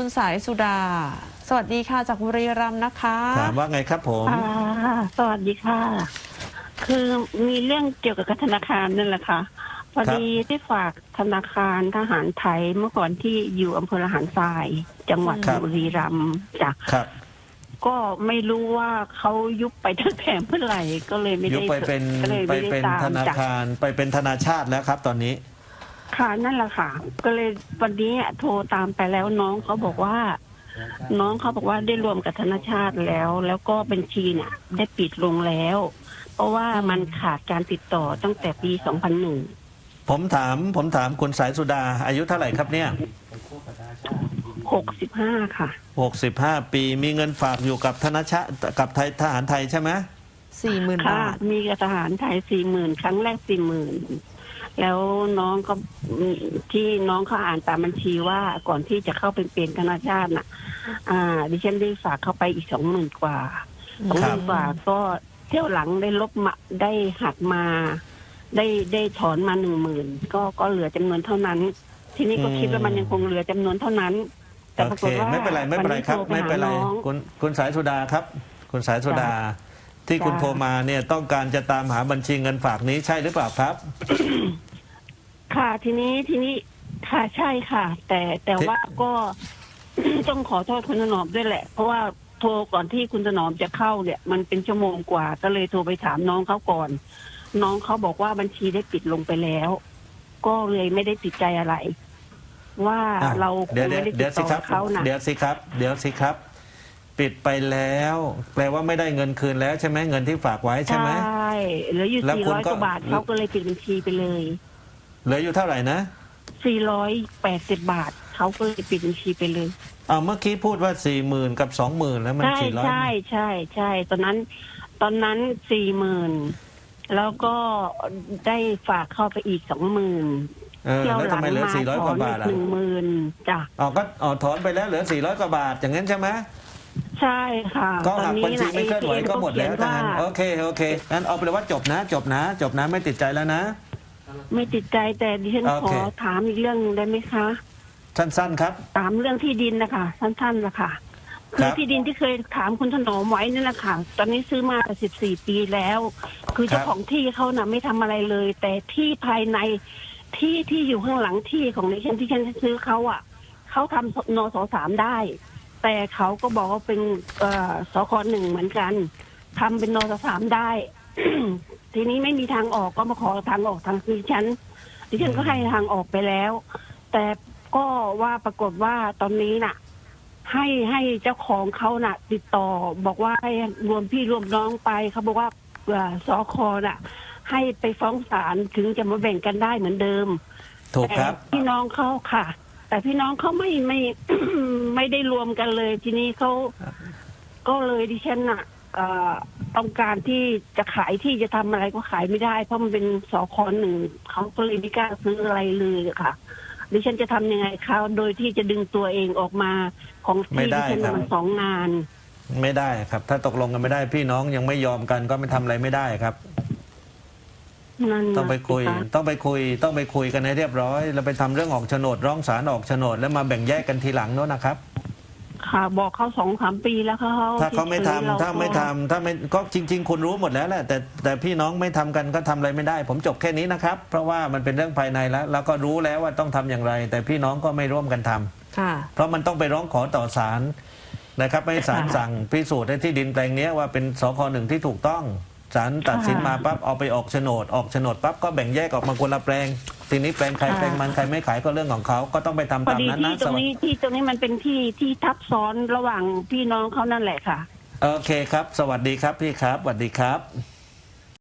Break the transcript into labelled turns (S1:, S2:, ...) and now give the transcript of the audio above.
S1: คุณสายสุดา สวัสดีค่ะจากบุรีรัมย์นะคะ
S2: ถามว่าไงครับผม
S3: อ่าสวัสดีค่ะ คือมีเรื่องเกี่ยวกับธนาคารนั่นแหละค่ะ พอดีที่ฝากธนาคารทหารไทยเมื่อก่อนที่อยู่อำเภอละหารทราย จังหวัด
S2: ครับ
S3: บุรีรัมย์จ้ะ
S2: ครับ
S3: ก็ไม่รู้ว่าเขายุบไปตั้งแต่เมื่อไหร่ก็เลยไม่
S2: ยุ
S3: ได้
S2: บไปเป็น
S3: ก็เลย
S2: ไป
S3: ไม่ได้
S2: เป็น
S3: ตาม
S2: ธนา
S3: จ้ะ
S2: คารไปเป็นธนาชาติแล้วครับตอนนี้
S3: ค่ะนั่นแหละค่ะ ก็เลยวันนี้โทรตามไปแล้วน้องเขาบอกว่า น้องเขาบอกว่าได้รวมกับธนาชาติแล้ว แล้วก็บัญชีเนี่ยได้ปิดลงแล้ว เพราะว่ามันขาดการติดต่อตั้งแต่ปี 2001
S2: ผมถามผมถามคุณสายสุดา อายุเท่าไหร่ครับเนี่ย
S3: 65 ค่ะ
S2: 65 ปีมีเงินฝากอยู่กับธนาชาติกับไทยทหารไทยใช่ไหม
S1: สี่หมื่น
S3: ค่ะ
S1: บาท
S3: มีกับทหารไทย 40,000 ครั้งแรก 40,000 แล้วน้องก็ที่น้องเขาอ่านตามบัญชีว่าก่อนที่จะเข้าเป็นเป็นธนาชาติน่ะ อ่า ดิฉันได้ฝากเข้าไปอีก20,000กว่าสองห
S2: ครั
S3: มื่
S2: บ
S3: นกว่าก็เที่ยวหลังได้ลบมาได้หักมา ได้ได้ถอนมาหนึ่งหมื่นก็ก็เหลือจำนวนเท่านั้น ทีนี้ก็คิดว่ามันยังคงเหลือจำนวนเท่านั้น แต่
S2: โอ
S3: ปราก
S2: เค
S3: ฏว่า
S2: ไม่เป็นไรไม่เป็นไรครับ
S3: วัน
S2: ไม่
S3: นี้โท
S2: เป็นไร
S3: หาอง
S2: คุณคุณสายสุดาครับ คุณสายสุดาที่คุณ
S3: จ้ะ
S2: โทรมาเนี่ยต้องการจะตามหาบัญชีเงินฝากนี้ใช่หรือเปล่าครับ
S3: ค่ะทีนี้ทีนี้ค่ะใช่ค่ะ แต่แต่
S2: ที่
S3: ว่าก็ ต้องขอโทษคุณถนอมด้วยแหละ เพราะว่าโทรก่อนที่คุณถนอมจะเข้าเนี่ย มันเป็นชั่วโมงกว่า ก็เลยโทรไปถามน้องเขาก่อน น้องเขาบอกว่าบัญชีได้ปิดลงไปแล้ว ก็เลยไม่ได้ติดใจอะไร ว่า
S2: อะ
S3: เราค
S2: เดี๋ยว
S3: ง
S2: เดี๋ยว
S3: ไม่ได้
S2: เดี๋
S3: ติ
S2: ยว
S3: ด
S2: สิ
S3: ต่อ
S2: ครับ
S3: เขานะ
S2: เดี๋ยวสิครับ เดี๋ยวสิครับ ปิดไปแล้ว แปลว่าไม่ได้เงินคืนแล้วใช่ไหมเงินที่ฝากไว้ใช่ไหม
S3: ใช่เหลืออยู่
S2: แล้ว
S3: สี่
S2: คุณ
S3: ร้อย
S2: ก็
S3: กว่าบาทเขาก็เลยปิดบัญชีไปเลย
S2: เหลืออยู่เท่าไหร่นะ
S3: สี่ร้อยแปดสิบบาท เขาก็เลยปิดบัญชีไปเลย
S2: เอาเมื่อกี้พูดว่าสี่หมื่นกับสองหมื่นแล้วมัน
S3: ใช่
S2: สี่ร้อย
S3: ใช่ใช่ใช่ตอนนั้น ตอนนั้นสี่หมื่นแล้วก็ได้ฝากเข้าไปอีกสองหมื่น
S2: เออ
S3: เที่ยว
S2: แล้ว
S3: หลั
S2: ทำ
S3: ง
S2: ไมเหลือ
S3: มา
S2: สี่ร้อย
S3: ถ
S2: ก
S3: อน
S2: ว่า
S3: อี
S2: บากท
S3: ห
S2: อะ
S3: นึ่งหมื่นจ้ะ
S2: อ๋อก็อ๋อถอนไปแล้วเหลือสี่ร้อยกว่าบาทอย่างนั้นใช่ไหม
S3: ใช่ค่ะ
S2: ก็
S3: ตอน
S2: หัก
S3: นี้
S2: บัญชี
S3: นะ
S2: ไม่เคลื่อนไหว
S3: ATM
S2: ก็หมดแล้ว
S3: เขียน
S2: ทหาร
S3: ว่า
S2: โอเคโอเคงั้นเอาไปเลยว่าจบนะ จบนะ จบนะไม่ติดใจแล้วนะ
S3: ไม่ติดใจแต่ดิฉัน
S2: โอ
S3: ข
S2: เค
S3: อถามอีกเรื่องหนึ่งได้ไหมคะ
S2: สั้นๆครับ
S3: ถามเรื่องที่ดินนะคะสั้นๆละค่ะ
S2: ค
S3: คื
S2: รั
S3: อบที่ดินที่เคยถามคุณถนอมไว้นี่แหละค่ะ ตอนนี้ซื้อมาสิบสี่ปีแล้ว คือเจ้า
S2: ครับ
S3: ของที่เขาน่ะไม่ทำอะไรเลย แต่ที่ภายในที่ที่อยู่ข้างหลังที่ของดิฉันที่ฉันซื้อเขาอะเขาทำนสสามได้ แต่เขาก็บอกว่าเป็นเอ่อสคหนึ่งเหมือนกันทำเป็นนสสามได้ ทีนี้ไม่มีทางออกก็มาขอทางออกทางดิฉันดิฉันก็ให้ทางออกไปแล้ว แต่ก็ว่าปรากฏว่าตอนนี้น่ะ ให้ให้เจ้าของเขาน่ะ ติดต่อบอกว่าให้รวมพี่รวมน้องไปเขาบอกว่าเอ่อสคน่ะ ให้ไปฟ้องศาลถึงจะมาแบ่งกันได้เหมือนเดิม
S2: ถูกครับ
S3: แต่พี่น้องเขาค่ะ แต่พี่น้องเขาไม่ไม่ไม่ได้รวมกันเลย ทีนี้เขาก็เลยดิฉันน่ะ เอ่อต้องการที่จะขายที่จะทำอะไรก็ขายไม่ได้ เพราะมันเป็นสคหนึ่งเขาก็เลยไม่กล้าซื้ออะไรเลยค่ะดิฉันจะทำยังไงคะโดยที่จะดึงตัวเองออกมาของ
S2: ไม่
S3: ที่
S2: ได้
S3: ดิฉัน
S2: ครับ
S3: มันสองงาน
S2: ไม่ได้ครับ ถ้าตกลงกันไม่ได้พี่น้องยังไม่ยอมกันก็ไม่ทำอะไรไม่ได้ครับ
S3: นั่น
S2: ต้องไปคุย
S3: น่ะสิะ
S2: ต้องไปคุยต้องไปคุยกันให้เรียบร้อย แล้วไปทำเรื่องออกโฉนดร้องศาลออกโฉนดแล้วมาแบ่งแยกกันทีหลังโน้นนะครับ
S3: ค่ะ บอกเขาสองสามปีแล้วเขา
S2: ถ้าเขาไม่ทำ
S3: ซื้อเร
S2: ถ้าไม่ทำถ้าไม่ก็จริง ๆ คุณรู้หมดแล้วแหละแต่แต่พี่น้องไม่ทำกันก็ทำอะไรไม่ได้ ผมจบแค่นี้นะครับ เพราะว่ามันเป็นเรื่องภายในแล้ว แล้วก็รู้แล้วว่าต้องทำอย่างไร แต่พี่น้องก็ไม่ร่วมกันทำ
S1: ค่ะ
S2: เพราะมันต้องไปร้องขอต่อศาลนะครับให้ศาลสั่งพิสูจน์ให้ที่ดินแปลงเนี้ยว่าเป็นสคหนึ่งที่ถูกต้อง ศาลตัดสินมาปั๊บเอาไปออกโฉนด ออกโฉนดปั๊บก็แบ่งแยกออกมาคนละแปลง ทีนี้แปลงใครแปลงมันใครไม่ขายก็เรื่องของเขาก็ต้องไปทำ
S3: พอ
S2: ตาม
S3: ดี
S2: นั้น
S3: ที่
S2: นะ
S3: ตรงนี้ที่ตรงนี้มันเป็นที่ที่ทับซ้อนระหว่างพี่น้องเขานั่นแหละค่ะ
S2: โอเคครับ สวัสดีครับพี่ครับสวัสดีครับ